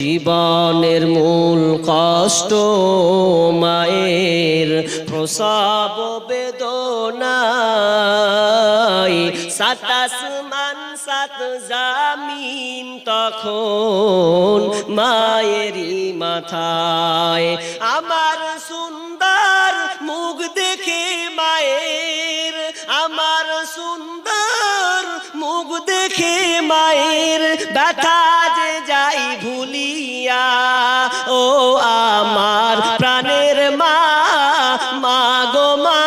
জীবনের মূল কষ্ট, মায়ের প্রসব বেদনাই সাতাস মান সাত জামিন তখন মায়েরই মাথায়। আমার সুন্দর মুখ দেখে মায়ের, আমার সুন্দর মুখ দেখে মায়ের ব্যথা যে যাই ভুলিয়া ও আমার প্রাণের মা মা গো মা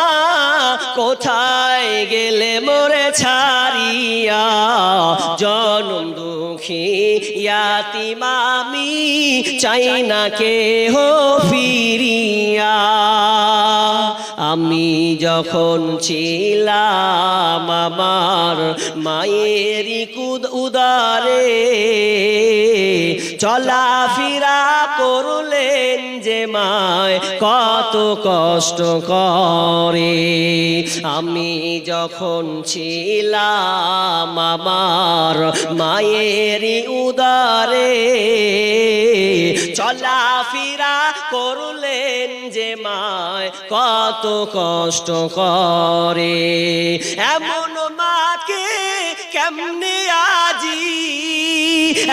কোথায় গেলে মোরে ছাড়িয়া? জনম দুঃখী ইয়াতি মামি চাই না কে হো ফিরিয়া। আমি যখন ছিলাম আমার মায়ের কুদ উদারে চলা ফিরা যে মায়, কত কষ্ট করে। আমি যখন ছিলাম আমার মায়েরই উদারে, চলাফেরা করলেন যে মায়, কত কষ্ট করে। এমন মাকে কেমনে আজি?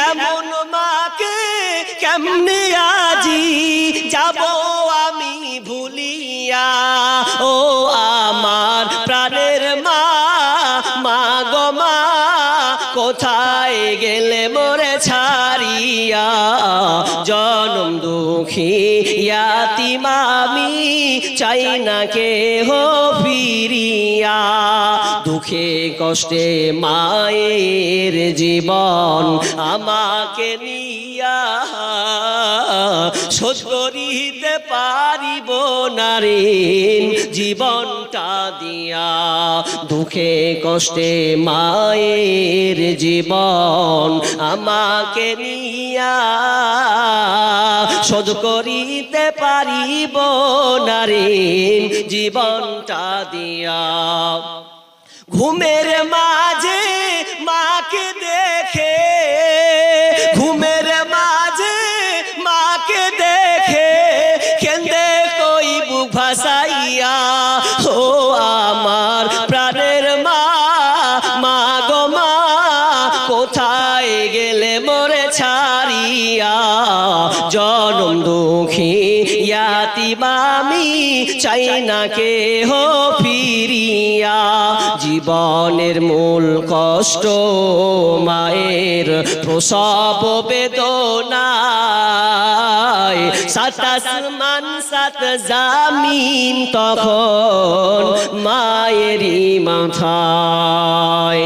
এমন মাকে কেমনে আজি যাব আমি ভুলিয়া? ও আমার প্রাণের মা মা গো মা, কোথায় গেলে মোরে ছাড়িয়া? জনম দুঃখী মামি চাই না কে হো ফিরিয়া। দুঃখে কষ্টে মায়ের জীবন আমাকে নিয়া। শোধ করিতে পারিব নারীন জীবনটা দিয়া। দুঃখে কষ্টে মায়ের জীবন আমাকে নিয়া। শোধ করিতে পারিব নারীর জীবনটা দিয়া। ঘুমের মাঝে মাকে দেখে চাই না কে হো ফিরিয়া। জীবনের মূল কষ্ট মায়ের প্রসব বেদনায়। সাতাস মান সাত জামিন তখন মায়েরই মাথায়।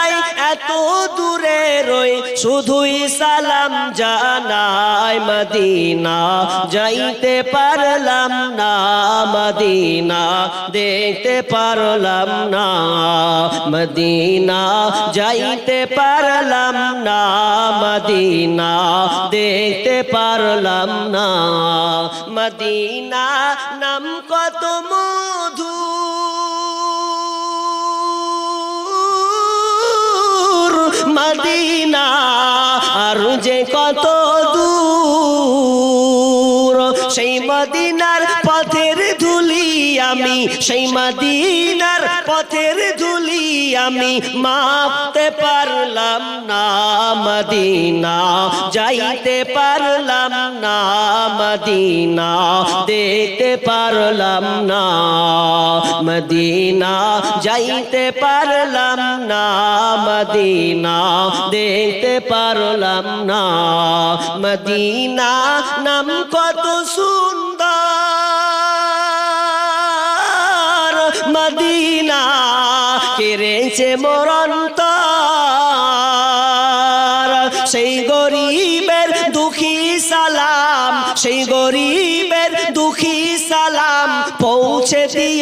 এত দূরে রই শুধুই সালাম জানাই মদিনা। যাইতে পারলাম না মদিনা, দেখতে পারলাম না মদিনা। যাইতে পারলাম না মদিনা, দেখতে পারলাম না মদিনা। নাম কত মধু মদিনার পথের ধুলি আমি, সেই মদিনার পথের ধুলি আমি মাপতে পারলাম না, মদিনা, যাইতে পারলাম না, মদিনা, দেখতে পারলাম না, মদিনা, যাইতে পারলাম না, মদিনা, দেখতে পারলাম না, মদিনা নাম কত সুন্দর মদিনা কেড়েছে মরন্ত সেই গরিবের দুঃখী সালাম সেই গরিবের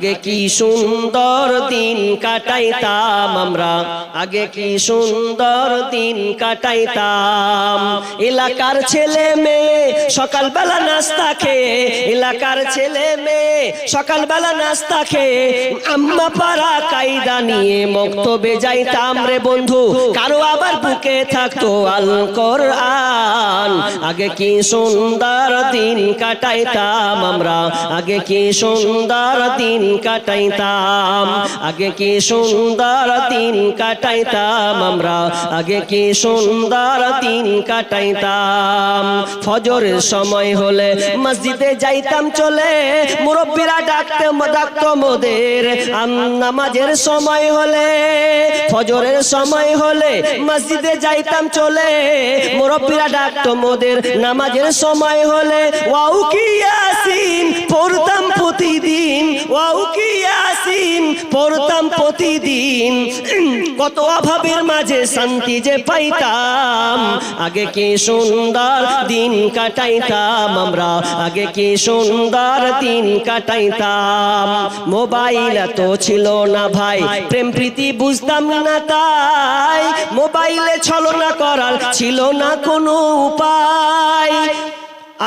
আগে কি সুন্দর দিন কাটাইতাম আমরা? আগে কি সুন্দর দিন কাটাইতাম? এলাকার ছেলে মেয়ে সকালবেলা নাস্তা খেয়ে, এলাকার ছেলে মেয়ে সকালবেলা নাস্তা খেয়ে, আম্মা পাড়া কায়দা নিয়ে মক্তবে যাইতাম রে বন্ধু। কারও আবার বুকে থাকতো আল কোরআন আগে কি সুন্দর দিন কাটাইতাম আমরা? আগে কি সুন্দর দিন কাটাইতাম। আগে কি সুন্দর দিন কাটাইতাম আমরা? আগে কি সুন্দর দিন কাটাইতাম। ফজরের সময় হলে মসজিদে যাইতাম চলে। মুরব্বীরা ডাকতে, ডাকতো মোদের। নামাজের সময় হলে, ফজরের সময় হলে মসজিদে যাইতাম চলে। মুরব্বীরা ডাকতো মোদের। নামাজের সময় হলে, ওয়াও কি আসিন পড়তাম প্রতিদিন। ওয়াও কি পড়তাম প্রতিদিন। কত অভাবের মাঝে শান্তি যে পাইতাম। আগে কি সুন্দর দিন কাটাইতাম আমরা? আগে কি সুন্দর দিন কাটাইতাম। মোবাইল তো ছিল না ভাই, প্রেম প্রীতি বুঝতাম না তাই। মোবাইলে ছলনা করার ছিল না কোনো উপায়।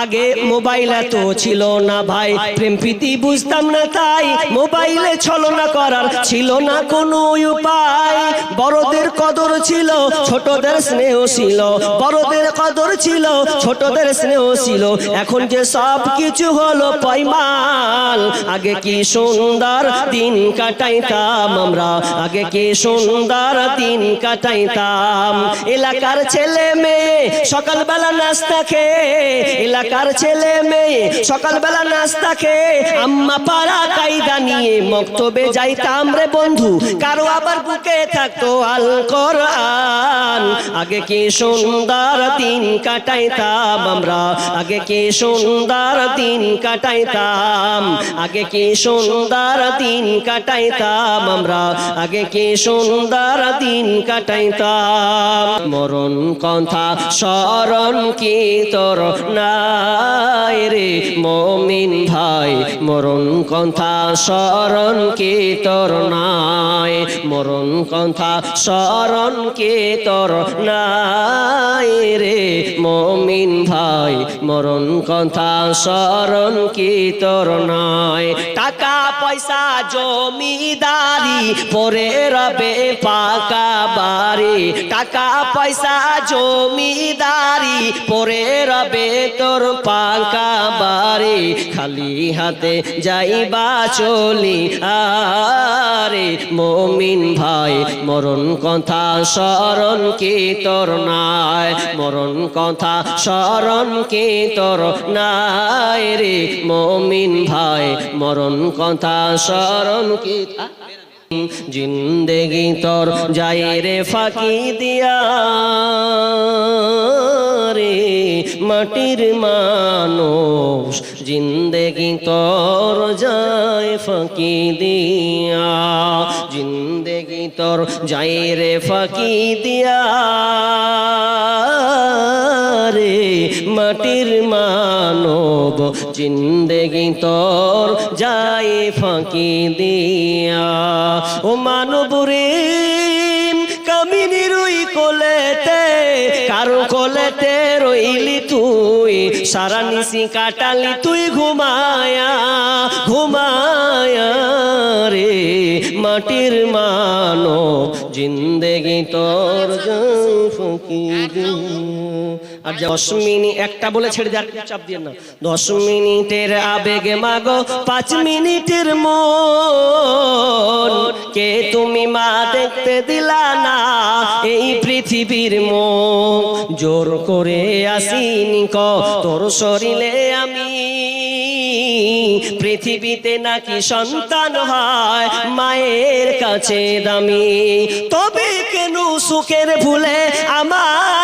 আগে মোবাইল এত ছিল না ভাই। প্রেম প্রীতি বুঝতাম না তাই মোবাইলে ছলনা করার ছিল না কোনো উপায়। বড়দের কদর ছিল, ছোটদের স্নেহ ছিল। বড়দের কদর ছিল, ছোটদের স্নেহ ছিল। এখন যে সব কিছু হলো পয়মাল। আগে কি সুন্দর দিন কাটাইতাম আমরা? আগে কি সুন্দর দিন কাটাইতাম? এলাকার ছেলে মেয়ে সকালবেলা নাস্তা খেয়ে এলাকার ছেলে মেয়ে সকালবেলা নাস্তা খেয়ে আম্মা পাড়া কায়দা নিয়ে মক্তবে যাইতাম রে বন্ধু। কারও আবার বুকে থাকতো আল কোরআন। আগে কি সুন্দর দিন কাটাইতাম আমরা? আগে কি সুন্দর দিন কাটাইতাম? আগে কি সুন্দর দিন কাটাইতাম আমরা? আগে কি সুন্দর দিন কাটাইতাম? মরণ কথা স্মরণ কি তোর নাই রে মমিন ভাই? মরণ কথা স্মরণ কি তোর নাই? মরণ কথা স্মরণ কি তোর নাই রে মমিন ভাই, মরণ কথা স্মরণ কি তোর নাই টাকা পয়সা, জমিদারি পরে রবে পাকা বাড়ি। টাকা পয়সা, জমিদারি পরে রবে তোর পাকা বাড়ি। খালি হাতে যাইবা চলি, আরে মমিন ভাই, মরণ কথা স্মরণ কি তোর নাই। মরণ কথা স্মরণ কি তোর নাই রে মমিন ভাই? মরণ কথা স্মরণ কি জিন্দেগি তোর যায় রে ফাঁকি দিয়া রে। মাটির মানুষ জিন্দেগি তোর যায় ফাঁকি দিয়া। জিন্দেগি তোর যাই রে ফাঁকি দিয়া রে, মাটির মানব জিন্দেগি তোর যাই ফাঁকি দিয়া। ও মানব রে কারও কোলেতে রইলি তুই সারা নিশি কাটালি তুই ঘুমায়া ঘুমায়া রে। মাটির মানো জিন্দেগি তোর যায় ফুকি দিয়া আর দশ মিনিট, একটা বলে ছেড়ে দেওয়ার চাপ দিয়ে না। দশ মিনিটের আবেগে মাগো, পাঁচ মিনিটের মন। কে তুমি মা দেখতে দিলা না? এই পৃথিবীর মুখ জোর করে আসিনি ক, তোর শরীরে আমি। পৃথিবীতে নাকি সন্তান হয়, মায়ের কাছে দামি। তবে কেন সুখের ভুলে আমাই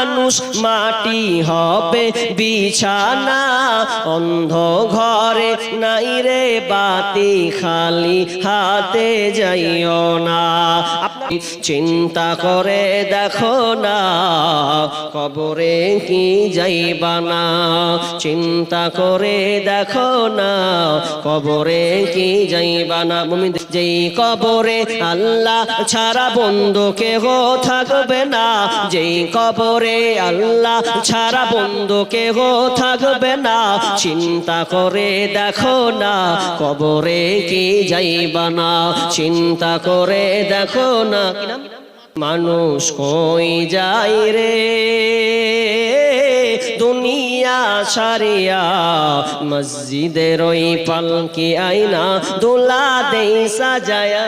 মানুষ মাটি হবে বিছানা অন্ধ ঘরে নাই রে বাতি খালি হাতে যাইও না। আপনি চিন্তা করে দেখো না, কবরে কি যাইবা না। চিন্তা করে দেখো না, কবরে কি যাইবা না। যেই কবরে আল্লাহ ছাড়া বন্ধু কেহ থাকবে না। যেই কবরে আল্লাহ ছাড়া বন্ধু কেহ থাকবে না। চিন্তা করে দেখো না, কবরে কি যাইবা না? চিন্তা করে দেখো না। মানুষ কই যাই রে? দুনিয়া সারিয়া মসজিদের ওই পালকি আইনা দুলা দেই সাজায়া।